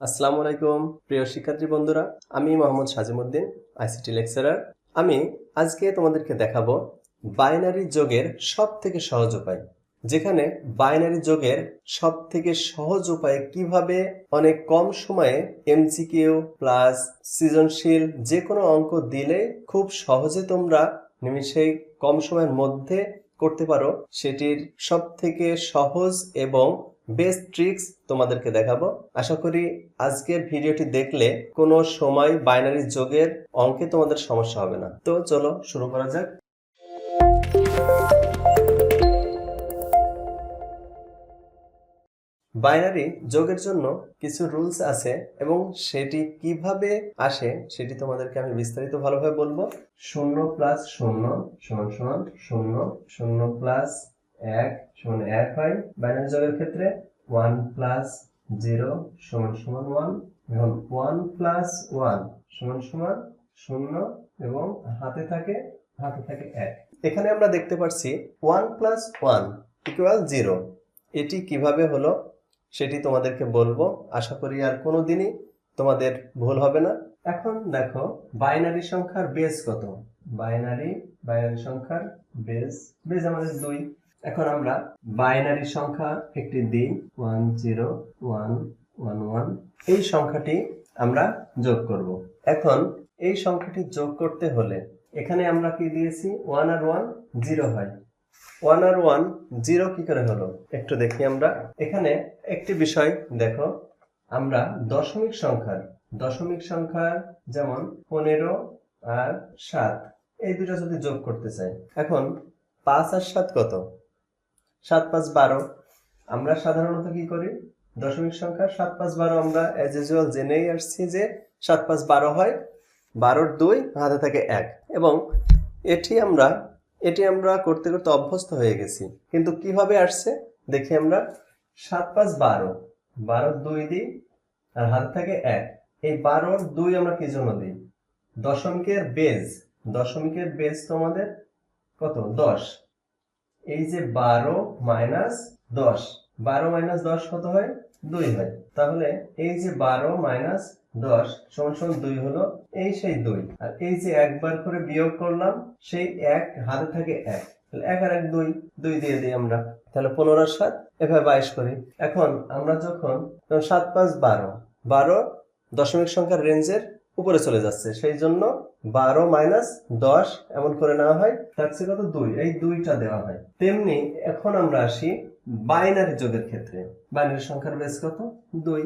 আসসালামু আলাইকুম, প্রিয় শিক্ষার্থী বন্ধুরা। আমি মোহাম্মদ সাজিমুদ্দিন আইসিটি লেকচারার আমি আজকে তোমাদেরকে দেখাবো বাইনারি যোগের সব থেকে সহজ উপায়। যেখানে বাইনারি যোগের সব থেকে সহজ উপায়ে কীভাবে অনেক কম সময়ে এমসিকিউ প্লাস সৃজনশীল যে কোনো অঙ্ক দিলে খুব সহজে তোমরা নিমিষেই কম সময়ের মধ্যে করতে পারো, সেটির সব থেকে সহজ এবং বেস্ট ট্রিক্স তোমাদেরকে দেখাবো। আশা করি আজকের ভিডিওটি দেখলে কোনো সময় বাইনারি যোগের অঙ্কে তোমাদের সমস্যা হবে না। তো চলো শুরু করা যাক। বাইনারি যোগের জন্য কিছু রুলস আছে এবং সেটি কীভাবে আসে সেটি তোমাদেরকে আমি বিস্তারিত ভালোভাবে বলব। শূন্য প্লাস শূন্য সমান সমান শূন্য শূন্য প্লাস এক সমান এক হয় বাইনারি যোগের ক্ষেত্রে। ওয়ান প্লাস জিরো সমান সমান ওয়ান এবং ওয়ান প্লাস ওয়ান সমান সমান শূন্য এবং হাতে থাকে হাতে থাকে এক। এখানে আমরা দেখতে পাচ্ছি one plus one equal zero এটি কীভাবে হলো? সেটি তোমাদেরকে বলব। আশা করি আর কোনো দিনই তোমাদের ভুল হবে না। এখন দেখো, বাইনারি সংখ্যার বেস কত? বাইনারি বাইনারি সংখ্যার বেস বেস আমাদের দুই। এখন আমরা বাইনারি সংখ্যা একটি দিই। One zero one one one এই সংখ্যাটি আমরা যোগ করব। এখন এই সংখ্যাটি যোগ করতে হলে এখানে আমরা কি দিয়েছি? ওয়ান আর ওয়ান জিরো হয়। ওয়ান আর ওয়ান জিরো কি করে হলো? একটু দেখি আমরা। এখানে একটি বিষয়, দেখো, আমরা দশমিক সংখ্যার দশমিক সংখ্যার যেমন পনেরো আর সাত, এই দুটো যদি যোগ করতে চাই, এখন পাঁচ আর সাত কত? সাত পাঁচ বারো। আমরা সাধারণত কি করি? দশমিক সংখ্যা সাত পাঁচ বারো আমরা অ্যাজ ইউজুয়াল জেনেই আসছি যে সাত পাঁচ বারো হয়, বারোর দুই হাতে থাকে এক। এবং এটি আমরা এটি আমরা করতে করতে অভ্যস্ত হয়ে গেছি। কিন্তু কীভাবে আসছে? দেখি আমরা। সাত পাঁচ বারো। বারো দুই দিই, আর হাতে থাকে এক। এই বারোর দুই আমরা কি জন্য দিই? দশমিকের বেজ দশমিকের বেজ তো আমাদের কত? দশ। এই যে বারো মাইনাস দশ। বারো মাইনাস দশ কত হয়? দুই হয়। তাহলে এই যে বারো মাইনাস দশ সমান সমান দুই হলো এই সেই দুই। আর এই যে একবার করে বিয়োগ করলাম, সেই এক হাতে থাকে এক। তাহলে এক আর এক দুই দুই দিয়ে দিই আমরা। তাহলে পনেরো সাত, এভাবে বাইশ করি। এখন আমরা যখন সাত পাঁচ বারো বারো দশমিক সংখ্যার রেঞ্জের উপরে চলে যাচ্ছে, সেই জন্য বারো মাইনাস দশ এমন করে নেওয়া হয় থাকছে কত? দুই। এই দুইটা দেওয়া হয়। তেমনি এখন আমরা আসি বাইনারি যোগের ক্ষেত্রে, বাইনারি সংখ্যার বেস কত? দুই।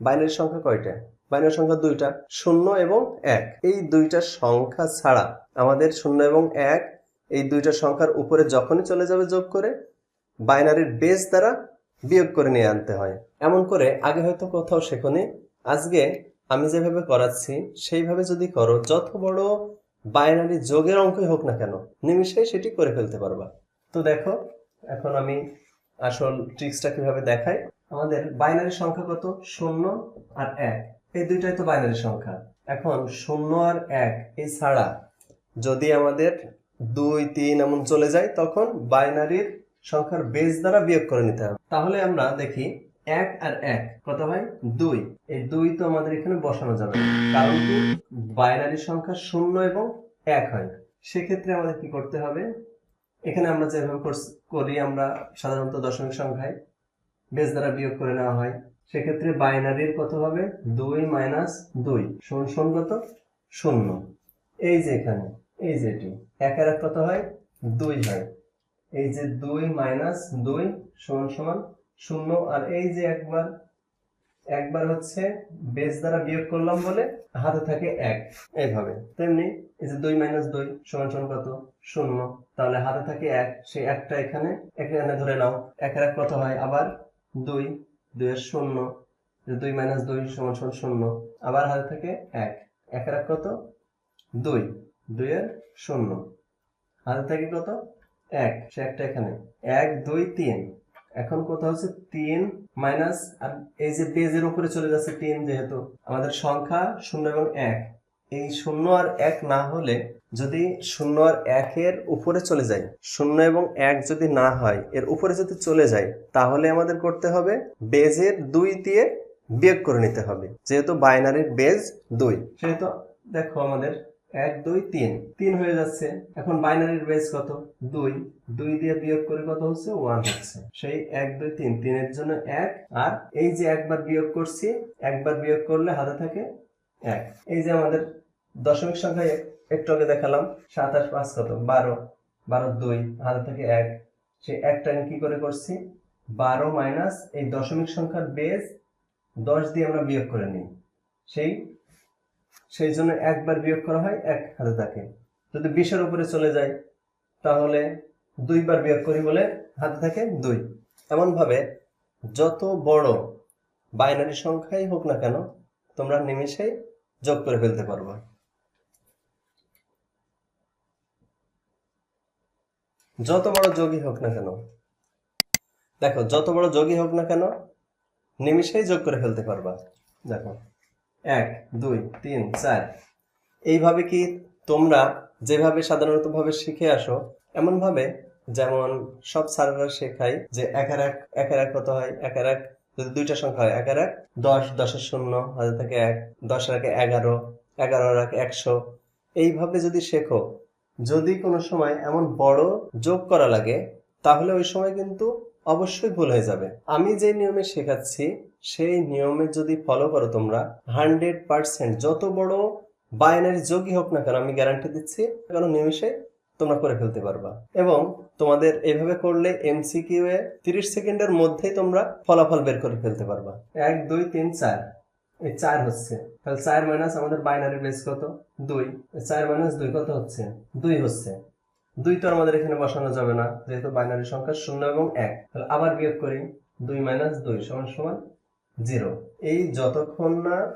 বাইনারি সংখ্যা কয়টা? বাইনারি সংখ্যা দুইটা, শূন্য এবং এক। এই দুইটা সংখ্যা ছাড়া আমাদের শূন্য এবং এক, এই দুইটা সংখ্যার উপরে যখনই চলে যাবে যোগ করে, বাইনারির বেস দ্বারা বিয়োগ করে নিয়ে আনতে হয়। এমন করে আগে হয়তো কোথাও শেখনি, আজকে আমি যেভাবে করাচ্ছি, সেইভাবে যদি করো, যত বড় বাইনারি যোগের অঙ্কই হোক না কেন, নিমিষেই সেটি করে ফেলতে পারবা। তো দেখো, এখন আমি আসল ট্রিক্সটা কীভাবে দেখাই আমাদের বাইনারি সংখ্যা কত? শূন্য আর এক। এই দুইটাই তো বাইনারি সংখ্যা। এখন শূন্য আর এক, এই ছাড়া যদি আমাদের দুই, তিন এমন চলে যায়, তখন বাইনারির সংখ্যার বেস দ্বারা বিয়োগ করে নিতে হবে। তাহলে আমরা দেখি এক আর এক কত হয়? দুই। এই দুই তো আমাদের এখানে বসানো যাবে কারণ কি? বাইনারি সংখ্যা শূন্য এবং এক হয়। সেক্ষেত্রে আমাদের কি করতে হবে? এখানে আমরা যেভাবে করি, আমরা সাধারণত দশমিক সংখ্যায় বেস দ্বারা বিয়োগ করে নেওয়া হয়। সেক্ষেত্রে বাইনারির কত হবে? দুই মাইনাস দুই শূন্য শূন্য কত? শূন্য। এই যে এখানে, এই যে এটি, এক আর এক কত হয়? দুই হয়। এই যে দুই মাইনাস দুই, সমান সমান শূন্য। আর এই যে একবার একবার হচ্ছে বেস দ্বারা বিয়োগ করলাম বলে হাতে থাকে এক। এইভাবে। তেমনি এই যে দুই মাইনাস দুই সমান সমান কত? শূন্য। তাহলে হাতে থাকে এক, সেই একটা এখানে এখানে ধরে নাও। এক আর এক কত হয়? আবার দুই, দুইয়ের শূন্য। দুই মাইনাস দুই সমান সমান শূন্য। আবার হাতে থাকে এক। এক আর এক কত? দুই। দুইয়ের শূন্য। হাতে থাকে কত? এক। সে একটা এখানে। এক, দুই, তিন। এখন কোথাও হচ্ছে? তিন মাইনাস আর এই যে বেজের উপরে চলে যাচ্ছে তিন যেহেতু, আমাদের সংখ্যা শূন্য এবং এক। এই শূন্য আর এক না হলে যদি শূন্য আর একের উপরে চলে যায়, শূন্য এবং এক যদি না হয়, এর উপরে যদি চলে যায়, তাহলে আমাদের করতে হবে বেজের দুই দিয়ে বিয়োগ করে নিতে হবে, যেহেতু বাইনারির বেজ দুই। সেহেতু দেখো আমাদের এক, দুই, তিন। তিন হয়ে যাচ্ছে। এখন বাইনারির বেজ কত? দুই। দুই দিয়ে বিয়োগ করে কত হচ্ছে? ওয়ান হচ্ছে। সেই এক, দুই, তিন। তিনের জন্য এক। আর এই যে একবার বিয়োগ করছি, একবার বিয়োগ করলে হাতে থাকে এক। এই যে আমাদের দশমিক সংখ্যা এক- একটু আগে দেখালাম সাতাশ পাঁচ কত? বারো। বারো দুই, হাতে থেকে এক। সেই একটা আমি কি করে করছি? বারো মাইনাস এই দশমিক সংখ্যার বেজ দশ দিয়ে আমরা বিয়োগ করে নিই। সেই সেই জন্য একবার বিয়োগ করা হয়, এক হাতে থাকে। যদি বিশের উপরে চলে যায়, তাহলে দুইবার বিয়োগ করি বলে হাতে থাকে দুই। এমনভাবে যত বড় বাইনারি সংখ্যাই হোক না কেন, তোমরা নিমিষেই যোগ করে ফেলতে পারবা। যত বড় যোগই হোক না কেন, দেখো, যত বড় যোগই হোক না কেন, নিমিষেই যোগ করে ফেলতে পারবা। দেখো, এক, দুই, তিন, চার। এইভাবে কি তোমরা যেভাবে সাধারণত ভাবে শিখে আসো এমন ভাবে যেমন সব স্যাররা শেখায় যে একের এক একের এক কত হয়? একের এক, যদি দুইটা সংখ্যা হয় একের এক, দশ দশের শূন্য, হাজার থেকে এক দশের একে এগারো এগারোর এক একশো। এইভাবে যদি শেখো যদি কোনো সময় এমন বড় যোগ করা লাগে, তাহলে ওই সময় কিন্তু অবশ্যই ভুল হয়ে যাবে। আমি যে নিয়মে শেখাচ্ছি, সেই নিয়মে যদি ফলো করো তোমরা হান্ড্রেড পার্সেন্ট যত বড় বাইনারি যোগই হোক না কেন, আমি গ্যারান্টি দিচ্ছি কারণ নিমিষে তোমরা করে ফেলতে পারবা। এবং তোমাদের এভাবে করলে এমসিকিউ এ তিরিশ সেকেন্ডের মধ্যেই তোমরা ফলাফল বের করে ফেলতে পারবা। এক, দুই, তিন, চার। এই চার হচ্ছে। তাহলে চার মাইনাস আমাদের বাইনারি বেস কত? দুই। চার মাইনাস দুই কত হচ্ছে? দুই হচ্ছে। দুই তো আমাদের এখানে বসানো যাবে না, যেহেতু বাইনারি সংখ্যা শূন্য এবং এক। তাহলে আবার বিয়োগ করি। দুই মাইনাস দুই সমান সমান জিরো এই যতক্ষণ না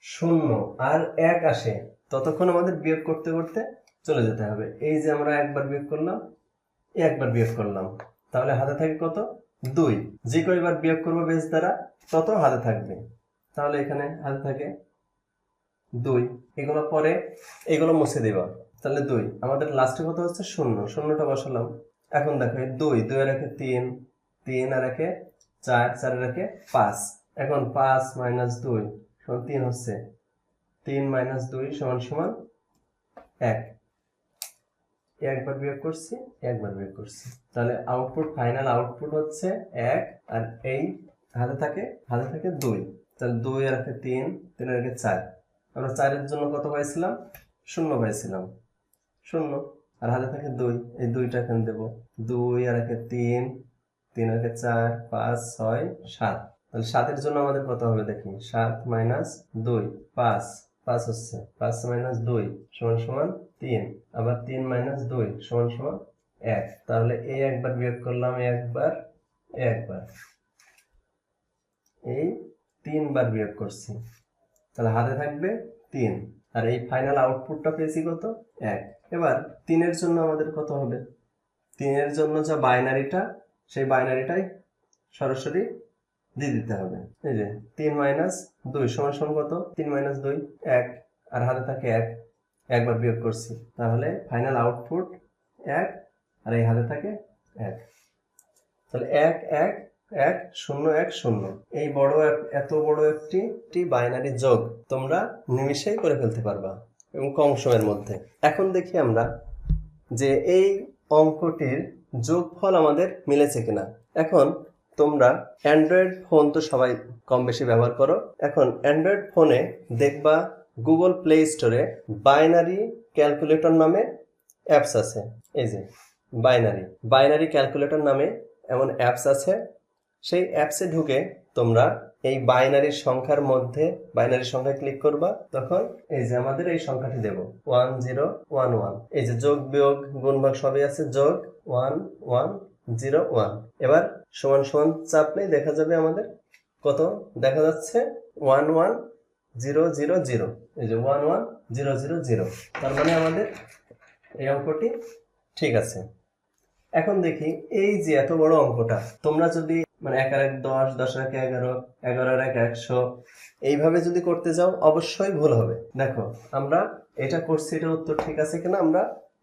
শূন্য আর এক আসে, ততক্ষণ আমাদের বিয়োগ করতে করতে চলে যেতে হবে। এই যে আমরা একবার বিয়োগ করলাম, একবার বিয়োগ করলাম। তাহলে হাতে থাকে কত? দুই। যে কয়বার বিয়োগ করব বেশ দ্বারা, তত হাতে থাকবে। তাহলে এখানে হাতে থাকে দুই। এগুলো পরে এগুলো মুছে দেবা। তাহলে দুই। আমাদের লাস্টে কত হচ্ছে? শূন্য। শূন্যটা বসালাম। এখন দেখো দুই। দুই একে তিন। তিন আর একে চার। চার একে পাঁচ। এখন পাঁচ মাইনাস দুই সমান তিন হচ্ছে। তিন মাইনাস দুই সমান সমান এক। একবার বিয়োগ করছি একবার বিয়োগ করছি। তাহলে আউটপুট ফাইনাল আউটপুট হচ্ছে এক আর এই হাতে থাকে হাতে থাকে দুই। তাহলে দুই আর একে তিন তিন আর একে চার। আমরা চারের জন্য কত পাইছিলাম? শূন্য পাইছিলাম। শূন্য। আর হাতে থাকে দুই। এই দুইটা এখানে দেবো? দুই আর একে তিন তিন আর চার, পাঁচ, ছয়, সাত। তাহলে সাতের জন্য আমাদের কত হবে দেখি? সাত মাইনাস দুই, পাঁচ। পাঁচ হচ্ছে। পাঁচ মাইনাস দুই সমান সমান তিন। আবার তিন মাইনাস দুই সমান সমান এক। তাহলে এই একবার বিয়োগ করলাম একবার একবার। এই তিনবার বিয়োগ করছি। তাহলে হাতে থাকবে তিন। আর এই ফাইনাল আউটপুটটা পেয়েছি কত? এক। এবার তিনের জন্য আমাদের কত হবে? তিনের জন্য যা বাইনারিটা সেই বাইনারিটাই সরাসরি দিয়ে দিতে হবে। এই যে তিন মাইনাস দুই সমান সমান কত? তিন মাইনাস দুই, এক। আর হাতে থাকে এক। একবার বিয়োগ করছি। তাহলে ফাইনাল আউটপুট এক, আর এই হাতে থাকে এক। তাহলে এক এক এক শূন্য এক শূন্য। এই বড় এত বড় একটি বাইনারি যোগ তোমরা নিমিষেই করে ফেলতে পারবা, এবং কম সময়ের মধ্যে। এখন দেখি আমরা যে এই অঙ্কটির যোগফল আমাদের মিলেছে কিনা। এখন তোমরা অ্যান্ড্রয়েড ফোন তো সবাই কম বেশি ব্যবহার করো। এখন অ্যান্ড্রয়েড ফোনে দেখবা গুগল প্লে স্টোরে বাইনারি ক্যালকুলেটর নামে অ্যাপস আছে। এই যে বাইনারি বাইনারি ক্যালকুলেটর নামে এমন অ্যাপস আছে সেই অ্যাপসে ঢুকে তোমরা এই বাইনারি সংখ্যার মধ্যে বাইনারি সংখ্যা ক্লিক করবা, তখন এই যে আমাদের এই সংখ্যাটি দেব ওয়ান জিরো ওয়ান ওয়ান এই যে যোগ, বিয়োগ গুণভাগ সবই আছে, যোগ ওয়ান ওয়ান জিরো ওয়ান এবার সমান সমান চাপলেই দেখা যাবে আমাদের কত? দেখা যাচ্ছে one one zero zero zero এই যে one one zero zero zero তার মানে আমাদের এই অঙ্কটি ঠিক আছে। এখন দেখি, এই যে এত বড় অঙ্কটা, তোমরা যদি মানে এক আর এক দশ দশ আর এক এগারো এগারো আর এক একশো। এইভাবে যদি করতে যাও, অবশ্যই ভুল হবে। দেখো, আমরা এটা করছি, এটার উত্তর ঠিক আছে কিনা আমরা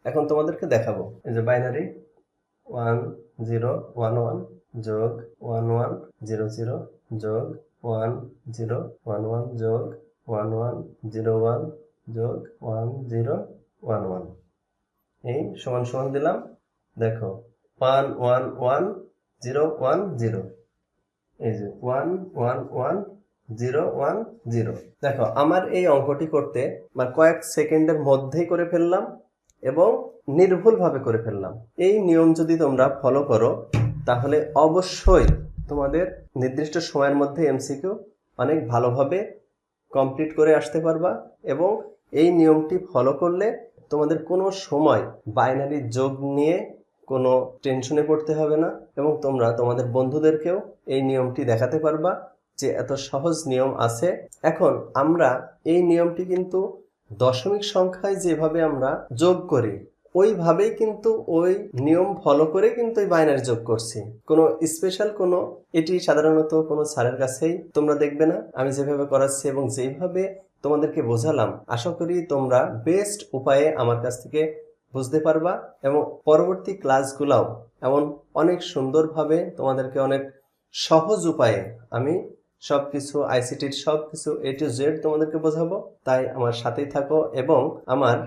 এখন তোমাদেরকে দেখাবো। এই যে binary one zero one one যোগ ওয়ান ওয়ান জিরো জিরো যোগ ওয়ান জিরো ওয়ান ওয়ান যোগ ওয়ান ওয়ান জিরো ওয়ান যোগ ওয়ান জিরো ওয়ান ওয়ান এই সমান সমান দিলাম। দেখো one one one zero one zero. এই যে one one one zero one zero. দেখো, আমার এই অঙ্কটি করতে বা কয়েক সেকেন্ডের মধ্যেই করে ফেললাম এবং নির্ভুলভাবে করে ফেললাম। এই নিয়ম যদি তোমরা ফলো করো, তাহলে অবশ্যই তোমাদের নির্দিষ্ট সময়ের মধ্যে এমসিকিউ অনেক ভালোভাবে কমপ্লিট করে আসতে পারবা এবং এই নিয়মটি ফলো করলে তোমাদের কোনো সময় বাইনারি যোগ নিয়ে কোনো টেনশনে পড়তে হবে না এবং তোমরা তোমাদের বন্ধুদেরকেও এই নিয়মটি দেখাতে পারবা যে এত সহজ নিয়ম আছে। এখন আমরা এই নিয়মটি কিন্তু দশমিক সংখ্যায় যেভাবে আমরা যোগ করি, ওইভাবেই কিন্তু ওই নিয়ম ফলো করে কিন্তু এই বাইনারি যোগ করছি। কোনো স্পেশাল কোনো, এটি সাধারণত কোনো স্যারের কাছেই তোমরা দেখবে না। আমি যেভাবে করাচ্ছি এবং যেইভাবে তোমাদেরকে বোঝালাম, আশা করি তোমরা বেস্ট উপায়ে আমার কাছ থেকে বুঝতে পারবা এবং পরবর্তী ক্লাসগুলাও এমন অনেক সুন্দরভাবে তোমাদেরকে অনেক সহজ উপায়ে আমি সব কিছু আইসিটির সব কিছু এ টু জেড তোমাদেরকে বোঝাবো। তাই আমার সাথেই থাকো এবং আমার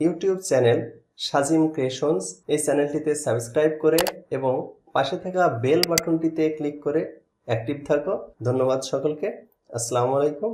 ইউটিউব চ্যানেল সাজিম ক্রিয়েশনস এই চ্যানেলটিতে সাবস্ক্রাইব করে এবং পাশে থাকা বেল বাটনটিতে ক্লিক করে অ্যাক্টিভ থাকো। ধন্যবাদ সকলকে। আসসালামু আলাইকুম।